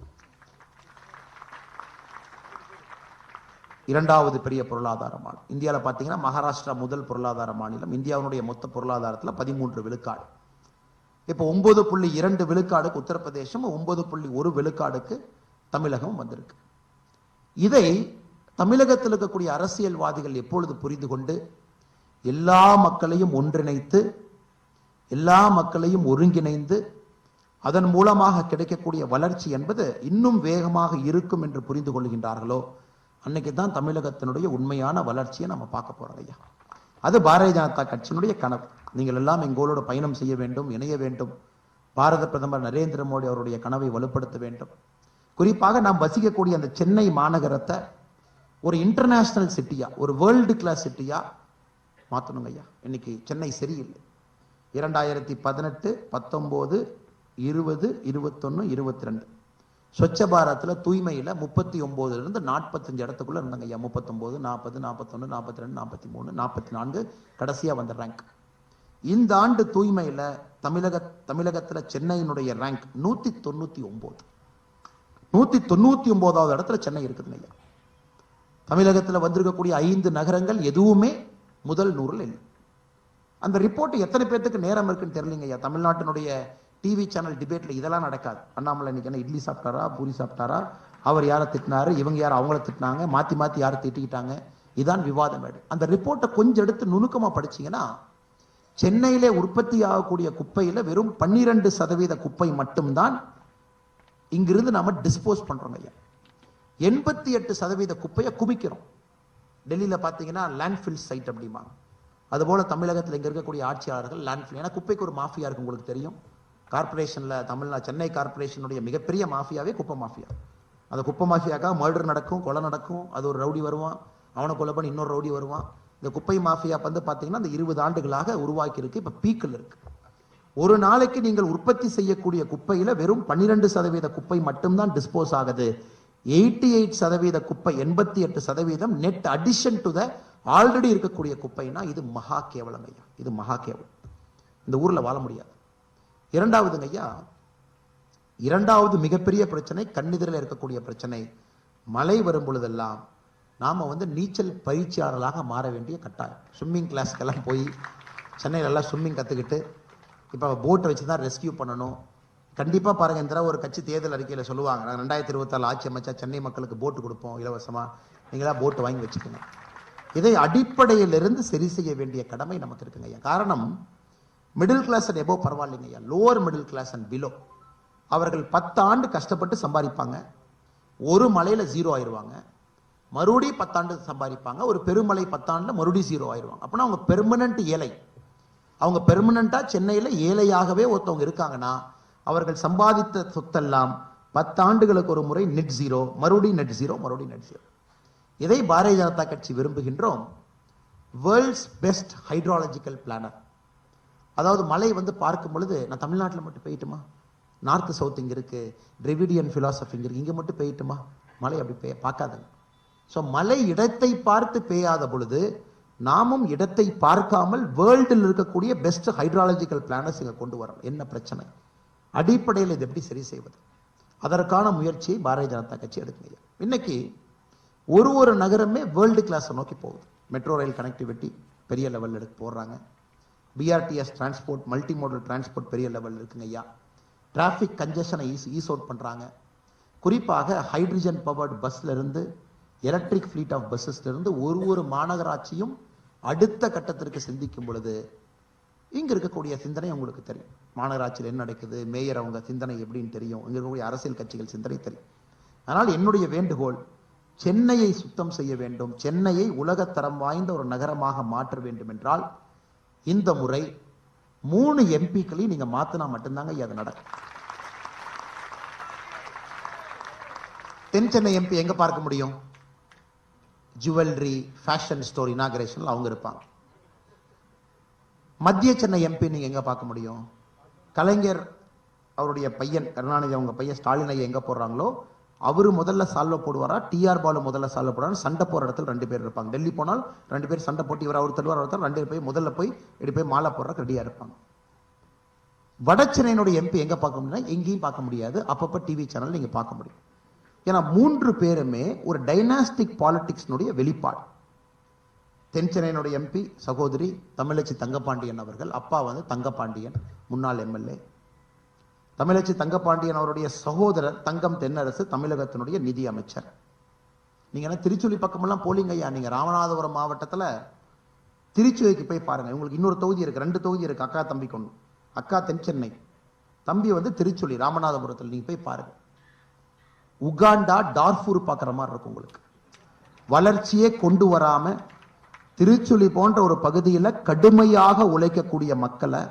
இரண்டாவது பெரிய பொருளாதார மாநிலம். இந்தியாவில் பார்த்தீங்கன்னா மகாராஷ்டிரா முதல் பொருளாதார மாநிலம். இந்தியாவினுடைய மொத்த பொருளாதாரத்தில் பதிமூன்று விழுக்காடு. இப்போ ஒன்பது புள்ளி இரண்டு விழுக்காடுக்கு உத்தரப்பிரதேசம் ஒன்பது புள்ளி ஒரு விழுக்காடுக்கு தமிழகம் வந்திருக்கு. இதை தமிழகத்தில் இருக்கக்கூடிய அரசியல்வாதிகள் எப்பொழுது புரிந்து கொண்டு எல்லா மக்களையும் ஒன்றிணைத்து எல்லா மக்களையும் ஒருங்கிணைந்து அதன் மூலமாக கிடைக்கக்கூடிய வளர்ச்சி என்பது இன்னும் வேகமாக இருக்கும் என்று புரிந்து கொள்கின்றார்களோ? அன்னைக்கு தான் தமிழகத்தினுடைய உண்மையான வளர்ச்சியை நம்ம பார்க்க போறோம் ஐயா. அது பாரதிய ஜனதா கட்சியினுடைய கனவு. நீங்கள் எல்லாம் எங்களோட பயணம் செய்ய வேண்டும் இணைய வேண்டும். பாரத பிரதமர் நரேந்திர மோடி அவருடைய கனவை வலுப்படுத்த வேண்டும். குறிப்பாக நாம் வசிக்கக்கூடிய அந்த சென்னை மாநகரத்தை ஒரு இன்டர்நேஷனல் சிட்டியா ஒரு வேர்ல்டு கிளாஸ் சிட்டியா மாற்றணுங்க ஐயா. இன்னைக்கு சென்னை சரியில்லை. இரண்டாயிரத்தி பதினெட்டு பத்தொம்போது இருபது இருபத்தொன்று இருபத்தி ரெண்டு ஸ்வச்ச பாரத்தில் தூய்மையில் முப்பத்தி ஒம்போதுலேருந்து நாற்பத்தஞ்சு இடத்துக்குள்ள இருந்தாங்க ஐயா. முப்பத்தொம்போது நாற்பது நாற்பத்தொன்று நாற்பத்தி ரெண்டு நாற்பத்தி மூணு நாற்பத்தி நான்கு கடைசியாக வந்த ரேங்க் இந்த ஆண்டு தூய்மையில் தமிழக தமிழகத்தில் சென்னையினுடைய ரேங்க் நூற்றி தொண்ணூற்றி ஒம்பது நூற்றி தொண்ணூற்றி ஒம்போதாவது இடத்துல சென்னை இருக்குதுங்க ஐயா. தமிழகத்தில் வந்திருக்கக்கூடிய ஐந்து நகரங்கள் எதுவுமே முதல் நூறில் இல்லை. அந்த ரிப்போர்ட் எத்தனை பேர்த்துக்கு நேரம் இருக்குன்னு தெரியலங்க ஐயா. தமிழ்நாட்டினுடைய டிவி சேனல் டிபேட்ல இதெல்லாம் நடக்காது. அண்ணாமலை இன்னைக்கு என்ன இட்லி சாப்பிட்டாரா பூரி சாப்பிட்டாரா அவர் யாரை திட்டினாரு இவங்க யார் அவங்கள திட்டினாங்க மாத்தி மாத்தி யாரை திட்டிக்கிட்டாங்க இதான் விவாதம் மேடு அந்த ரிப்போர்ட்டை கொஞ்சம் எடுத்து நுணுக்கமா படிச்சீங்கன்னா சென்னையிலே உற்பத்தி ஆகக்கூடிய குப்பையில வெறும் பன்னிரண்டு சதவீத குப்பை மட்டும்தான் இங்கிருந்து நாம டிஸ்போஸ் பண்றோம் ஐயா. எண்பத்தி எட்டு சதவீத குப்பையை குவிக்கிறோம். டெல்லியில பாத்தீங்கன்னா லேண்ட்ஃபில் சைட் அப்படிம்பாங்க. அதுபோல் தமிழகத்தில் இங்கே இருக்கக்கூடிய ஆட்சியாளர்கள் லேண்ட் ஏன்னா குப்பைக்கு ஒரு மாஃபியா இருக்கு உங்களுக்கு தெரியும். கார்பரேஷனில் தமிழ்நாடு சென்னை கார்ப்பரேஷனுடைய மிகப்பெரிய மாஃபியாவே குப்பை மாஃபியா அந்த குப்பை மாஃபியாக்காக மர்டர் நடக்கும் கொலை நடக்கும். அது ஒரு ரவுடி வருவான் அவனை கொலை பண்ணி இன்னொரு ரவுடி வருவான். இந்த குப்பை மாஃபியா வந்து பார்த்தீங்கன்னா இந்த இருபது ஆண்டுகளாக உருவாக்கி இருக்கு இப்போ பீக்கில் இருக்கு. ஒரு நாளைக்கு நீங்கள் உற்பத்தி செய்யக்கூடிய குப்பையில் வெறும் பன்னிரெண்டு சதவீத குப்பை மட்டும்தான் டிஸ்போஸ் ஆகுது. எயிட்டி எயிட் சதவீத குப்பை எண்பத்தி எட்டு சதவீதம் net addition to the already இருக்கக்கூடிய குப்பைனா இது மகா கேவலம் ஐயா. இது மகா கேவலம். இந்த ஊரில் வாழ முடியாது. இரண்டாவதுங்க ஐயா இரண்டாவது மிகப்பெரிய பிரச்சனை கண்ணெதிரில் இருக்கக்கூடிய பிரச்சனை. மழை வரும் பொழுதெல்லாம் நாம் வந்து நீச்சல் பயிற்சியாளர்களாக மாற வேண்டிய கட்டாயம். ஸ்விம்மிங் கிளாஸ்க்கெல்லாம் போய் சென்னையில எல்லாம் ஸ்விம்மிங் கற்றுக்கிட்டு இப்போ போட்டை வச்சு தான் ரெஸ்கியூ பண்ணணும். கண்டிப்பாக பாருங்கள் இந்த ஒரு கட்சி தேர்தல் அறிக்கையில் சொல்லுவாங்க நாங்கள் ரெண்டாயிரத்தி இருபத்தாறு ஆட்சி அமைச்சா சென்னை மக்களுக்கு போட்டு கொடுப்போம் இலவசமாக நீங்களாக போட்டு வாங்கி வச்சுக்கோங்க. இதை அடிப்படையிலிருந்து சரி செய்ய வேண்டிய கடமை நமக்கு இருக்குங்க ஐயா. காரணம் மிடில் கிளாஸ் அண்ட் எபோ பரவாயில்லைங்க ஐயா. Lower middle class and below அவர்கள் பத்து ஆண்டு கஷ்டப்பட்டு சம்பாதிப்பாங்க. ஒரு மலையில் ஜீரோ ஆயிடுவாங்க மறுபடியும் பத்தாண்டு சம்பாதிப்பாங்க. ஒரு பெருமலை பத்தாண்டில் மறுபடியும் ஜீரோ ஆயிடுவாங்க அப்படின்னா அவங்க பெர்மனண்ட் ஏழை. அவங்க பெர்மனண்ட்டாக சென்னையில் ஏழையாகவே ஒருத்தவங்க இருக்காங்கன்னா அவர்கள் சம்பாதித்த சொத்தெல்லாம் பத்தாண்டுகளுக்கு ஒரு முறை நெட் ஜீரோ மறுபடியும் நெட் ஜீரோ மறுபடியும் நெட் ஜீரோ இதை பாரதிய ஜனதா கட்சி விரும்புகின்றோம்? வேர்ல்ட்ஸ் பெஸ்ட் ஹைட்ராலஜிக்கல் பிளானர் அதாவது மலை வந்து பார்க்கும் பொழுது நான் தமிழ்நாட்டில் மட்டும் பெய்யட்டுமா நார்த் சவுத் இங்கே இருக்குது டிரிவிடியன் ஃபிலாசபி இங்கே இருக்குது இங்கே மட்டும் போயிட்டுமா? மலை அப்படி பெய்ய பார்க்காதுங்க ஸோ மலை இடத்தை பார்த்து பெய்யாத பொழுது நாமும் இடத்தை பார்க்காமல் வேர்ல்டில் இருக்கக்கூடிய பெஸ்ட் ஹைட்ராலஜிக்கல் பிளானர்ஸ் இங்கே கொண்டு வரோம் என்ன பிரச்சனை? அடிப்படையில் இது எப்படி சரி செய்வது? அதற்கான முயற்சியை பாரதிய ஜனதா கட்சி எடுக்கணும் இன்னைக்கு ஒரு ஒரு நகரமே வேர்ல்டு கிளாஸை நோக்கி போகுது. மெட்ரோ ரயில் கனெக்டிவிட்டி பெரிய லெவலில் எடுத்து போடுறாங்க. BRTS transport multi modal transport பெரிய லெவலில் இருக்குங்க ஐயா. டிராஃபிக் கன்ஜெஷனை ஈஸ் ஈஸ் அவுட் பண்ணுறாங்க குறிப்பாக ஹைட்ரஜன் பவர்டு பஸ்லேருந்து எலக்ட்ரிக் ஃப்ளீட் ஆஃப் பஸ்ஸஸ்லேருந்து ஒரு ஒரு மாநகராட்சியும் அடுத்த கட்டத்திற்கு சிந்திக்கும் பொழுது இங்கே இருக்கக்கூடிய சிந்தனை உங்களுக்கு தெரியும். மாநகராட்சியில் என்ன நடக்குது மேயர் அவங்க சிந்தனை எப்படின்னு தெரியும். இங்கே இருக்கக்கூடிய அரசியல் கட்சிகள் சிந்தனை தெரியும். அதனால் என்னுடைய வேண்டுகோள் சென்னையை சுத்தம் செய்ய வேண்டும். சென்னையை உலகத்தரம் வாய்ந்த ஒரு நகரமாக மாற்ற வேண்டும் என்றால் இந்த முறை மூணு எம்பிக்களையும் நீங்க மாத்தினா மட்டும்தாங்க அது நடக்கும். தென் சென்னை எம்பி எங்க பார்க்க முடியும்? ஜுவல்லரி ஃபேஷன் ஸ்டோர் இனாகரேஷனில் அவங்க இருப்பாங்க. மத்திய சென்னை எம்பி நீங்க எங்க பார்க்க முடியும்? கலைஞர் அவருடைய பையன் கருணாநிதி அவங்க பையன் ஸ்டாலின் எங்கே எங்க போடுறாங்களோ அவரு முதல்ல சால்வ போடுவாரா? டிஆர் பாலு முதல்ல சால்வ போடுவாரா? சண்டை போற இடத்துல ரெண்டு பேர் இருப்பாங்க. டெல்லி போனால் ரெண்டு பேர் சண்டை போட்டு இவர் அவர் தருவார் ஒருத்தர் ரெண்டு பேர் போய் முதல்ல போய் இப்படி போய் மாலை போடுறக்கு ரெடியா இருப்பாங்க. வடச்சென்னையினுடைய எம்பி எங்க பார்க்க முடியும்னா எங்கேயும் பார்க்க முடியாது. அப்பப்ப டிவி சேனல் நீங்க பார்க்க முடியும். ஏன்னா மூன்று பேருமே ஒரு டைனாஸ்டிக் பாலிடிக்ஸ்னுடைய வெளிப்பாடு. தென்சென்னையினுடைய எம்பி சகோதரி தமிழச்சி தங்கப்பாண்டியன் அவர்கள் அப்பா வந்து தங்கப்பாண்டியன் முன்னாள் எம்எல்ஏ தமிழச்சி தங்கப்பாண்டியன் அவருடைய சகோதரர் தங்கம் தென்னரசு தமிழகத்தினுடைய நிதி அமைச்சர். நீங்கள் என்ன திருச்சுழி பக்கமெல்லாம் போலிங்க ஐயா? நீங்கள் ராமநாதபுரம் மாவட்டத்தில் திருச்சுவைக்கு போய் பாருங்கள் உங்களுக்கு இன்னொரு தொகுதி இருக்குது ரெண்டு தொகுதி இருக்குது அக்கா தம்பி கொண்டு. அக்கா தென் சென்னை. தம்பி வந்து திருச்சுழி ராமநாதபுரத்தில் நீங்கள் போய் பாருங்கள் உகாண்டா டார்ஃபூர் பார்க்குற மாதிரி இருக்கும் உங்களுக்கு. வளர்ச்சியே கொண்டு வராமல் திருச்சுழி போன்ற ஒரு பகுதியில் கடுமையாக உழைக்கக்கூடிய மக்களை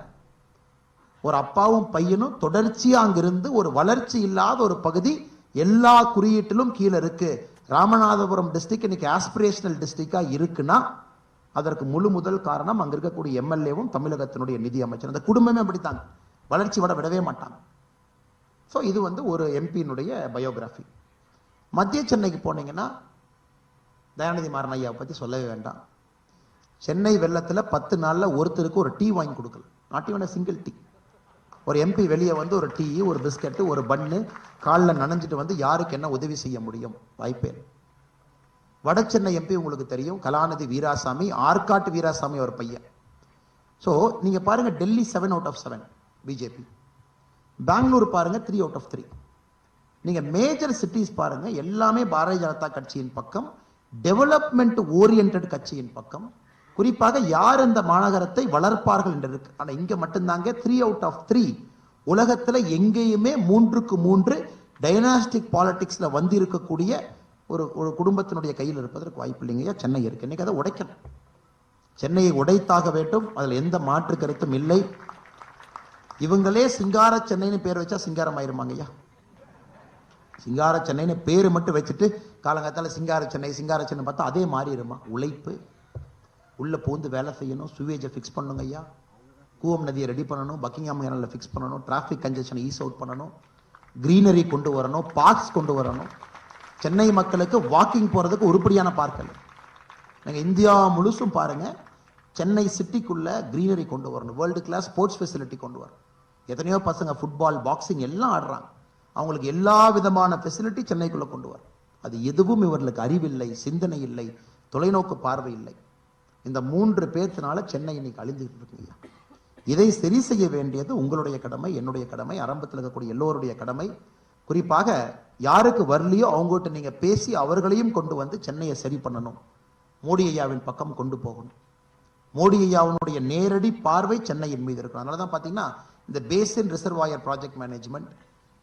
ஒரு அப்பாவும் பையனும் தொடர்ச்சியா அங்கிருந்து ஒரு வளர்ச்சி இல்லாத ஒரு பகுதி எல்லா குறியீட்டிலும் கீழே இருக்கு. ராமநாதபுரம் டிஸ்ட்ரிக் இன்னைக்கு ஆஸ்பிரேஷனல் டிஸ்ட்ரிக்டா இருக்குன்னா அதற்கு முழு முதல் காரணம் அங்க இருக்கக்கூடிய எம்எல்ஏவும் தமிழகத்தினுடைய நிதி அமைச்சர். அந்த குடும்பமே அப்படித்தாங்க. வளர்ச்சி வட விடவே மாட்டாங்க. ஸோ இது வந்து ஒரு எம்பியினுடைய பயோகிராஃபி மத்திய சென்னைக்கு போனீங்கன்னா தயாநிதி மாறன் ஐயாவை பற்றி சொல்லவே வேண்டாம். சென்னை வெள்ளத்துல பத்து நாள்ல ஒருத்தருக்கு ஒரு டீ வாங்கி கொடுக்கல. நாட் ஈவன் சிங்கிள் டீ ஒரு எம்பி வெளியே வந்து ஒரு டீ ஒரு பிஸ்கட்டு ஒரு பன்னு காலில் நனைஞ்சிட்டு வந்து யாருக்கு என்ன உதவி செய்ய முடியும்? வாய்ப்பே வடச்சென்னை வட சென்னை எம்பி உங்களுக்கு தெரியும் கலாநிதி வீராசாமி ஆற்காட்டு வீராசாமி ஒரு பையன். ஸோ நீங்கள் பாருங்கள் Delhi seven out of seven BJP Bangalore பாருங்கள் த்ரீ அவுட் ஆஃப் த்ரீ நீங்கள் மேஜர் சிட்டிஸ் பாருங்கள் எல்லாமே பாரதிய ஜனதா கட்சியின் பக்கம் டெவலப்மெண்ட் ஓரியன்ட் கட்சியின் பக்கம் குறிப்பாக யார் அந்த மாநகரத்தை வளர்ப்பார்கள் என்று இருக்கு ஆனா இங்க மட்டும்தாங்க த்ரீ அவுட் ஆஃப் த்ரீ உலகத்துல எங்கேயுமே மூன்றுக்கு மூன்று டைனாஸ்டிக் பாலிடிக்ஸ்ல வந்து இருக்கக்கூடிய ஒரு ஒரு குடும்பத்தினுடைய கையில் இருப்பதற்கு வாய்ப்பு இல்லைங்கய்யா சென்னை இருக்கு. இன்னைக்கு அதை உடைக்கணும். சென்னையை உடைத்தாக வேண்டும். அதில் எந்த மாற்று கருத்தும் இல்லை. இவங்களே சிங்கார சென்னைன்னு பேர் வச்சா சிங்காரம் ஆயிருமாங்க ஐயா? சிங்கார சென்னைன்னு பேர் மட்டும் வச்சுட்டு காலங்காத்தால சிங்கார சென்னை சிங்கார சென்னை பார்த்தா அதே மாறிடுமா உழைப்பு உள்ளே பூந்து வேலை செய்யணும் சுவேஜை ஃபிக்ஸ் பண்ணுங்க ஐயா. கூவம் நதியை ரெடி பண்ணணும் பக்கிங்ஹாம் கேனலில் ஃபிக்ஸ் பண்ணணும் டிராஃபிக் கன்ஜெஷனை ஈஸ் அவுட் பண்ணணும் க்ரீனரி கொண்டு வரணும் பார்க்ஸ் கொண்டு வரணும். சென்னை மக்களுக்கு வாக்கிங் போகிறதுக்கு உருப்படியான பார்க்கல் நீங்கள் இந்தியா முழுசும் பாருங்கள் சென்னை சிட்டிக்குள்ளே க்ரீனரி கொண்டு வரணும் வேர்ல்டு கிளாஸ் ஸ்போர்ட்ஸ் ஃபெசிலிட்டி கொண்டு வரணும். எத்தனையோ பசங்க ஃபுட்பால் பாக்ஸிங் எல்லாம் ஆடுறாங்க. அவங்களுக்கு எல்லா விதமான ஃபெசிலிட்டி சென்னைக்குள்ளே கொண்டு வரும் அது எதுவும் இவர்களுக்கு அறிவில்லை சிந்தனை இல்லை தொலைநோக்கு பார்வை இல்லை. இந்த மூன்று பேர்த்தினால சென்னை இன்னைக்கு அழிஞ்சுக்கிட்டு இருக்குங்க இதை சரி செய்ய வேண்டியது உங்களுடைய கடமை என்னுடைய கடமை ஆரம்பத்தில் இருக்கக்கூடிய எல்லோருடைய கடமை. குறிப்பாக யாருக்கு வரலையோ அவங்ககிட்ட நீங்க பேசி அவர்களையும் கொண்டு வந்து சென்னையை சரி பண்ணணும். மோடி ஐயாவின் பக்கம் கொண்டு போகணும். மோடி ஐயாவினுடைய நேரடி பார்வை சென்னையின் மீது இருக்கும் அதனால தான் பார்த்தீங்கன்னா இந்த பேசின் ரிசர்வாயர் ப்ராஜெக்ட் மேனேஜ்மெண்ட்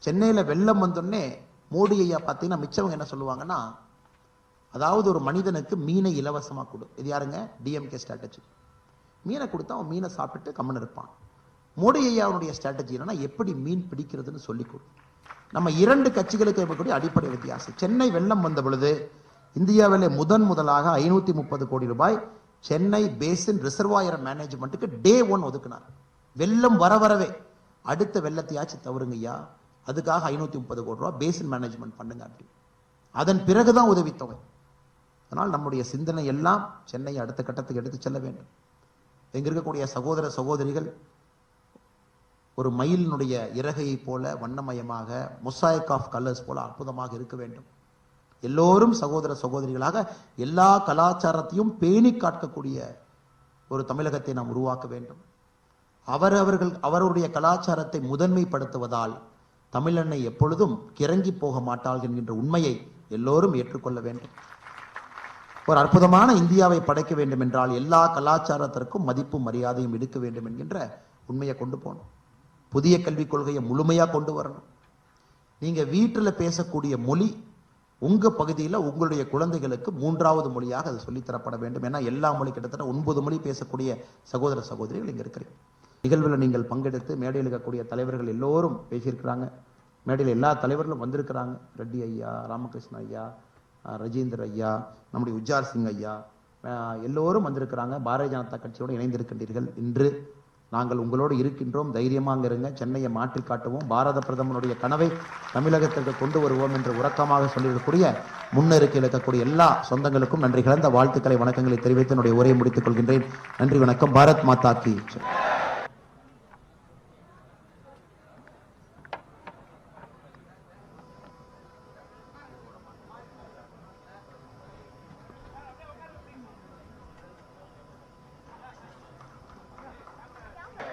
சென்னையில் வெள்ளம் வந்தோடனே மோடி ஐயா பார்த்தீங்கன்னா மிச்சவங்க என்ன சொல்லுவாங்கன்னா அதாவது ஒரு மனிதனுக்கு மீனை இலவசமாக கொடு. இது யாருங்க? டிஎம்கே ஸ்ட்ராட்டஜி மீனை கொடுத்தா அவன் மீனை சாப்பிட்டு கம்மன் இருப்பான். மோடி ஐயாவுடைய ஸ்ட்ராட்டஜி என்னன்னா எப்படி மீன் பிடிக்கிறதுன்னு சொல்லி கொடு. நம்ம இரண்டு கட்சிகளுக்கு இருக்கக்கூடிய அடிப்படை வித்தியாசம். சென்னை வெள்ளம் வந்த பொழுது இந்தியாவிலே முதன் முதலாக ஐநூத்தி முப்பது கோடி ரூபாய் சென்னை பேசின் ரிசர்வாயர் மேனேஜ்மெண்ட்டுக்கு டே ஒன் ஒதுக்கினார். வெள்ளம் வர வரவே. அடுத்த வெள்ளத்தையாச்சும் தவறுங்க ஐயா அதுக்காக ஐநூத்தி முப்பது கோடி ரூபாய் பேசின் மேனேஜ்மெண்ட் பண்ணுங்க அப்படி. அதன் பிறகுதான் உதவித்தொகை. அதனால் நம்முடைய சிந்தனை எல்லாம் சென்னையை அடுத்த கட்டத்துக்கு எடுத்து செல்ல வேண்டும். இங்கே இருக்கக்கூடிய சகோதர சகோதரிகள் ஒரு மயிலினுடைய இறகையைப் போல வண்ணமயமாக மொசாய்க் ஆஃப் கலர்ஸ் போல அற்புதமாக இருக்க வேண்டும். எல்லோரும் சகோதர சகோதரிகளாக எல்லா கலாச்சாரத்தையும் பேணி காக்கக்கூடிய ஒரு தமிழகத்தை நாம் உருவாக்க வேண்டும். அவர் அவர்கள் அவருடைய கலாச்சாரத்தை முதன்மைப்படுத்துவதால் தமிழன்னை எப்பொழுதும் கிறங்கி போக மாட்டாள் என்கின்ற உண்மையை எல்லோரும் ஏற்றுக்கொள்ள வேண்டும். ஒரு அற்புதமான இந்தியாவை படைக்க வேண்டும் என்றால் எல்லா கலாச்சாரத்திற்கும் மதிப்பும் மரியாதையும் எடுக்க வேண்டும் என்கின்ற உண்மையை கொண்டு போகணும். புதிய கல்விக் கொள்கையை முழுமையாக கொண்டு வரணும். நீங்கள் வீட்டில் பேசக்கூடிய மொழி உங்கள் பகுதியில் உங்களுடைய குழந்தைகளுக்கு மூன்றாவது மொழியாக அது சொல்லித்தரப்பட வேண்டும். ஏன்னா எல்லா மொழி கிட்டத்தட்ட ஒன்பது மொழி பேசக்கூடிய சகோதர சகோதரிகள் இங்கே இருக்கிறீங்க. நிகழ்வில் நீங்கள் பங்கெடுத்து மேடையில் இருக்கக்கூடிய தலைவர்கள் எல்லோரும் பேசியிருக்கிறாங்க. மேடையில் எல்லா தலைவர்களும் வந்திருக்கிறாங்க. ரெட்டி ஐயா ராமகிருஷ்ண ஐயா ரஜீந்தர் ஐயா நம்முடைய உஜார் சிங் ஐயா எல்லோரும் வந்திருக்கிறாங்க. பாரதிய ஜனதா கட்சியோடு இணைந்திருக்கின்றீர்கள் இன்று. நாங்கள் உங்களோடு இருக்கின்றோம். தைரியமாக இருங்க. சென்னையை மாற்றி காட்டுவோம். பாரத பிரதமருடைய கனவை தமிழகத்திற்கு கொண்டு வருவோம் என்று உறக்கமாக சொல்லியிருக்கக்கூடிய முன்னெருக்கில் இருக்கக்கூடிய எல்லா சொந்தங்களுக்கும் நன்றி கலந்த வாழ்த்துக்களை வணக்கங்களை தெரிவித்து என்னுடைய உரையை முடித்துக் கொள்கின்றேன். நன்றி வணக்கம். பாரத் மாதா கி